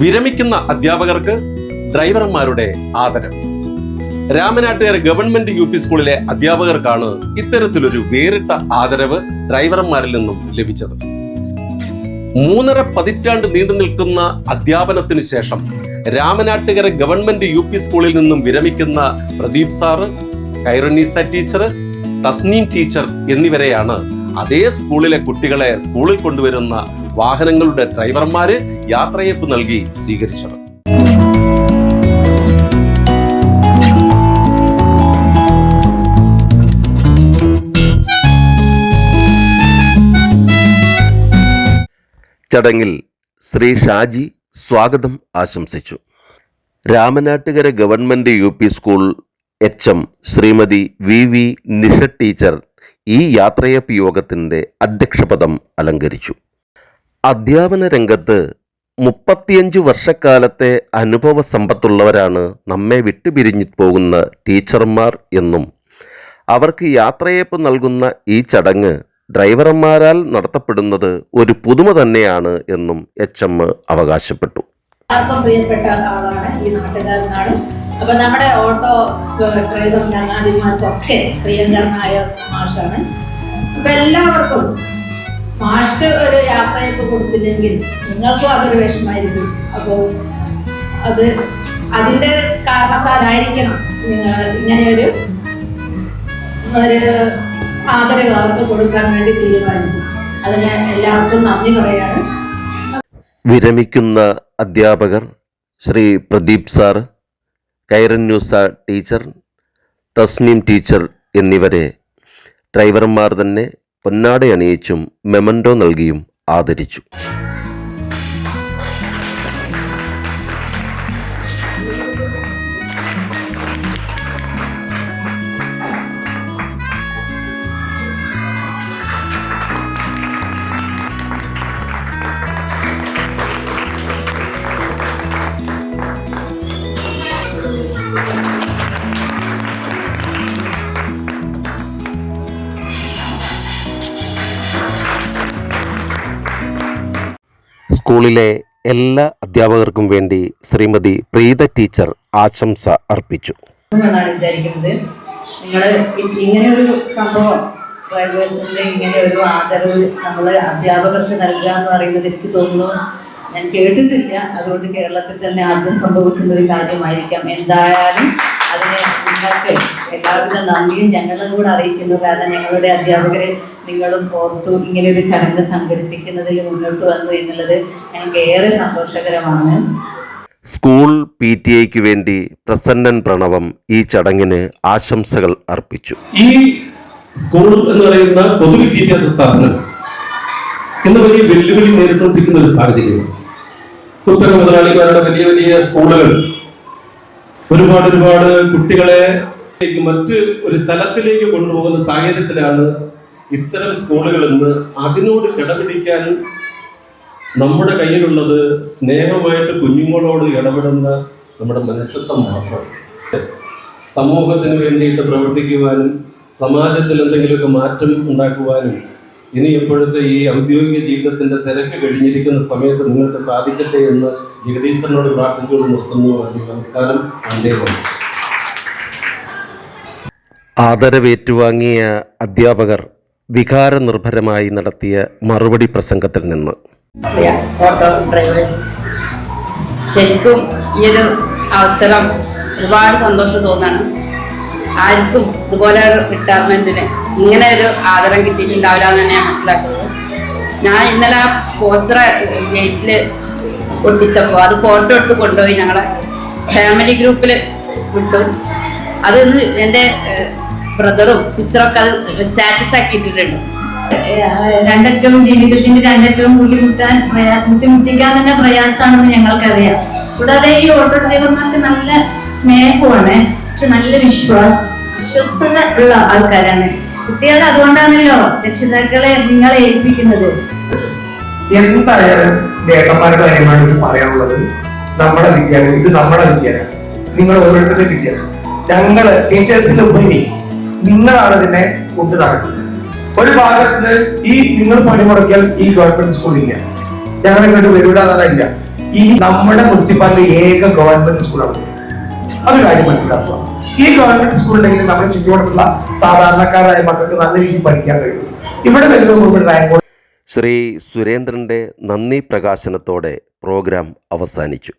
വിരമിക്കുന്ന അധ്യാപകർക്ക് ഡ്രൈവർമാരുടെ ആദരം. രാമനാട്ടുകാർ ഗവൺമെന്റ് യു പി സ്കൂളിലെ അധ്യാപകർക്കാണ് ഇത്തരത്തിലൊരു വേറിട്ട ആദരവ് ഡ്രൈവർമാരിൽ നിന്നും ലഭിച്ചത്. മൂന്നര പതിറ്റാണ്ട് നീണ്ടു നിൽക്കുന്ന അധ്യാപനത്തിന് ശേഷം രാമനാട്ടുകര ഗവൺമെന്റ് യു പി സ്കൂളിൽ നിന്നും വിരമിക്കുന്ന Pradeep sir Khairunnisa teacher Thasneem teacher എന്നിവരെയാണ് അതേ സ്കൂളിലെ കുട്ടികളെ സ്കൂളിൽ കൊണ്ടുവരുന്ന വാഹനങ്ങളുടെ ഡ്രൈവർമാര് യാത്രയപ്പ് നൽകി സ്വീകരിച്ചത്. ചടങ്ങിൽ ശ്രീ ഷാജി സ്വാഗതം ആശംസിച്ചു. Ramanattukara government U P school H M Shrimati V V Nisha teacher ഈ യാത്രയപ്പ് യോഗത്തിന്റെ അധ്യക്ഷപദം അലങ്കരിച്ചു. അധ്യാപന രംഗത്ത് മുപ്പത്തിയഞ്ച് വർഷക്കാലത്തെ അനുഭവ സമ്പത്തുള്ളവരാണ് നമ്മെ വിട്ടുപിരിഞ്ഞു പോകുന്ന ടീച്ചർമാർ എന്നും അവർക്ക് യാത്രയപ്പ് നൽകുന്ന ഈ ചടങ്ങ് ഡ്രൈവർമാരാൽ നടത്തപ്പെടുന്നത് ഒരു പുതുമ തന്നെയാണ് എന്നും എച്ച് എം അവകാശപ്പെട്ടു. പ്രിയപ്പെട്ട ആളാണ് ഈ അപ്പൊ നമ്മുടെ ഓട്ടോ ഡ്രൈവർ ചങ്ങാതിമാർക്കൊക്കെ പ്രിയങ്കരനായ മാഷാണ്. അപ്പൊ എല്ലാവർക്കും മാഷ്ക്ക് ഒരു യാത്രയൊക്കെ കൊടുത്തില്ലെങ്കിൽ നിങ്ങൾക്കും അതൊരു വിഷമായിരിക്കും. അപ്പോൾ അത് അതിന്റെ കാരണത്താലായിരിക്കണം നിങ്ങൾ ഇങ്ങനെയൊരു ഒരു ആദരവ് അവർക്ക് കൊടുക്കാൻ വേണ്ടി തീരുമാനിച്ചു അതിന് എല്ലാവർക്കും നന്ദി പറയാണ്. വിരമിക്കുന്ന അധ്യാപകർ Shri Pradeep sir Khairunnisa teacher Thasneem teacher എന്നിവരെ ഡ്രൈവർമാർ തന്നെ പൊന്നാട അണിയിച്ചും മെമൻഡോ നൽകിയും ആദരിച്ചു. സ്കൂളിലെ എല്ലാ അധ്യാപകർക്കും വേണ്ടി ശ്രീമതി പ്രീത ടീച്ചർ ആശംസ അർപ്പിച്ചു. എന്നാണ് വിചാരിക്കുന്നത്. നിങ്ങൾ ഇങ്ങനെ ഒരു സംഭവം ഡ്രൈവേഴ്സിന്റെ ഇങ്ങനെ ഒരു ആദരവ് നമ്മൾ അധ്യാപകർക്ക് നൽകുക എന്ന് പറയുന്നത് എനിക്ക് തോന്നുന്നു. ഞാൻ കേട്ടിട്ടില്ല. അതുകൊണ്ട് കേരളത്തിൽ തന്നെ ആദ്യം സംഭവിക്കുന്ന ഒരു കാര്യമായിരിക്കാം. എന്തായാലും അതിനെ നിങ്ങൾക്ക് എല്ലാവരുടെ നന്ദിയും ഞങ്ങളും കൂടെ അറിയിക്കുന്നു. കാരണം ഞങ്ങളുടെ അധ്യാപകരെ നിങ്ങളും ഓർത്തു ഇങ്ങനെ ഒരു ചടങ്ങ് സംഘടിപ്പിക്കുന്നതിൽ മുന്നോട്ട് വന്നു എന്നുള്ളത് ഞങ്ങൾക്ക് ഏറെ സന്തോഷകരമാണ്. സ്കൂൾ പി ടി എക്ക് വേണ്ടി പ്രസന്നൻ പ്രണവം ഈ ചടങ്ങിന് ആശംസകൾ അർപ്പിച്ചു. ഈ സ്കൂൾ എന്ന് പറയുന്ന പൊതുവിദ്യാഭ്യാസ സ്ഥാപനം ഇന്ന് വലിയ വെല്ലുവിളി നേരിട്ടുകൊണ്ടിരിക്കുന്ന ഒരു സാഹചര്യം. കുത്തക മുതലാളിമാരുടെ വലിയ വലിയ സ്കൂളുകൾ ഒരുപാട് ഒരുപാട് കുട്ടികളെ മറ്റ് ഒരു തലത്തിലേക്ക് കൊണ്ടുപോകുന്ന സാഹചര്യത്തിലാണ് ഇത്തരം സ്കൂളുകൾ നിന്ന് അതിനോട് കിടപിടിക്കാൻ നമ്മുടെ കയ്യിലുള്ളത് സ്നേഹമായിട്ട് കുഞ്ഞുങ്ങളോട് ഇടപെടുന്ന നമ്മുടെ മനുഷ്യത്വം മാത്രം. സമൂഹത്തിന് വേണ്ടിയിട്ട് പ്രവർത്തിക്കുവാനും സമാജത്തിൽ എന്തെങ്കിലുമൊക്കെ മാറ്റം ഉണ്ടാക്കുവാനും ഇനി എപ്പോഴത്തെ ഈ ഔദ്യോഗിക ജീവിതത്തിന്റെ തിരക്ക് കഴിഞ്ഞിരിക്കുന്ന സമയത്ത് നിങ്ങൾക്ക് സാധിക്കട്ടെ എന്ന് ജഗദീശ്വരനോട് പ്രാർത്ഥിച്ചുകൊണ്ട് നിർത്തുന്നു. നമസ്കാരം. നന്ദി ആദരവേറ്റുവാങ്ങിയ അധ്യാപകർ വികാരനിർഭരമായി നടത്തിയ മറുപടി പ്രസംഗത്തിൽ നിന്ന്. ശരിക്കും ഈ ഒരു അവസരം ഒരുപാട് സന്തോഷം തോന്നാണ്. ആർക്കും ഇതുപോലെ ഒരു റിട്ടയർമെന്റിന് ഇങ്ങനെ ഒരു ആദരം കിട്ടിയിട്ടുണ്ടാവില്ല എന്ന് തന്നെ മനസ്സിലാക്കുന്നത്. ഞാൻ ഇന്നലെ പോസ്റ്റർ ഗേറ്റിൽ ഒട്ടിച്ചപ്പോൾ അത് ഫോട്ടോ എടുത്ത് കൊണ്ടുപോയി ഞങ്ങളെ ഫാമിലി ഗ്രൂപ്പിൽ വിട്ടു. അത് ഇന്ന് എന്റെ ബ്രദറും സിസ്റ്ററൊക്കെ അത് സ്റ്റാറ്റസ് ആക്കി ഇട്ടിട്ടുണ്ട് രണ്ടറ്റവും ജീവിതത്തിന്റെ രണ്ടറ്റവും കൂട്ടിമുട്ടാൻ പ്രയാ- കൂട്ടിമുട്ടിക്കാൻ തന്നെ പ്രയാസമാണെന്ന് ഞങ്ങൾക്കറിയാം. കൂടാതെ ഈ ഓട്ടോ ഡ്രൈവർമാർക്ക് നല്ല സ്നേഹമാണ് പക്ഷെ നല്ല വിശ്വാസ വിശ്വസ്തത ഉള്ള ആൾക്കാരാണ്. കുട്ടികളുടെ അതുകൊണ്ടാണല്ലോ രക്ഷിതാക്കളെ നിങ്ങളെ ഏൽപ്പിക്കുന്നത്. എന്തായാലും ഏട്ടന്മാരുടെ കാര്യമാണ് ഇത് പറയാനുള്ളത്? നമ്മുടെ വിദ്യാലയം ഇത് നമ്മുടെ വിദ്യാലയം. നിങ്ങൾ ഓരോരുത്തരുടെ വിദ്യാലയം. ഞങ്ങൾ ടീച്ചേഴ്സിന്റെ ഉപരി നിങ്ങളാണ് ഇതിനെ കൊണ്ടു നടക്കുന്നത്. ഒരു ഭാഗത്ത് ഈ നിങ്ങൾ പണിമുടക്കിയാൽ ഈ ഗവൺമെന്റ് സ്കൂളില്ല ഞങ്ങൾ ഇങ്ങോട്ട് വരൂടാന്നല്ല ഇനി നമ്മുടെ മുനിസിപ്പാലിറ്റി ഏക ഗവൺമെന്റ് സ്കൂളാണ് അത് കാര്യം മനസ്സിലാക്കുക. ഈ ഗവൺമെന്റ് സ്കൂളിലെങ്കിലും നമ്മുടെ ചുറ്റുവട്ടത്തുള്ള സാധാരണക്കാരായ മക്കൾക്ക് നല്ല രീതിയിൽ പഠിക്കാൻ കഴിയും. ഇവിടെ വരുന്നത് റാങ്ക് ശ്രീ സുരേന്ദ്രന്റെ നന്ദി പ്രകാശനത്തോടെ പ്രോഗ്രാം അവസാനിച്ചു.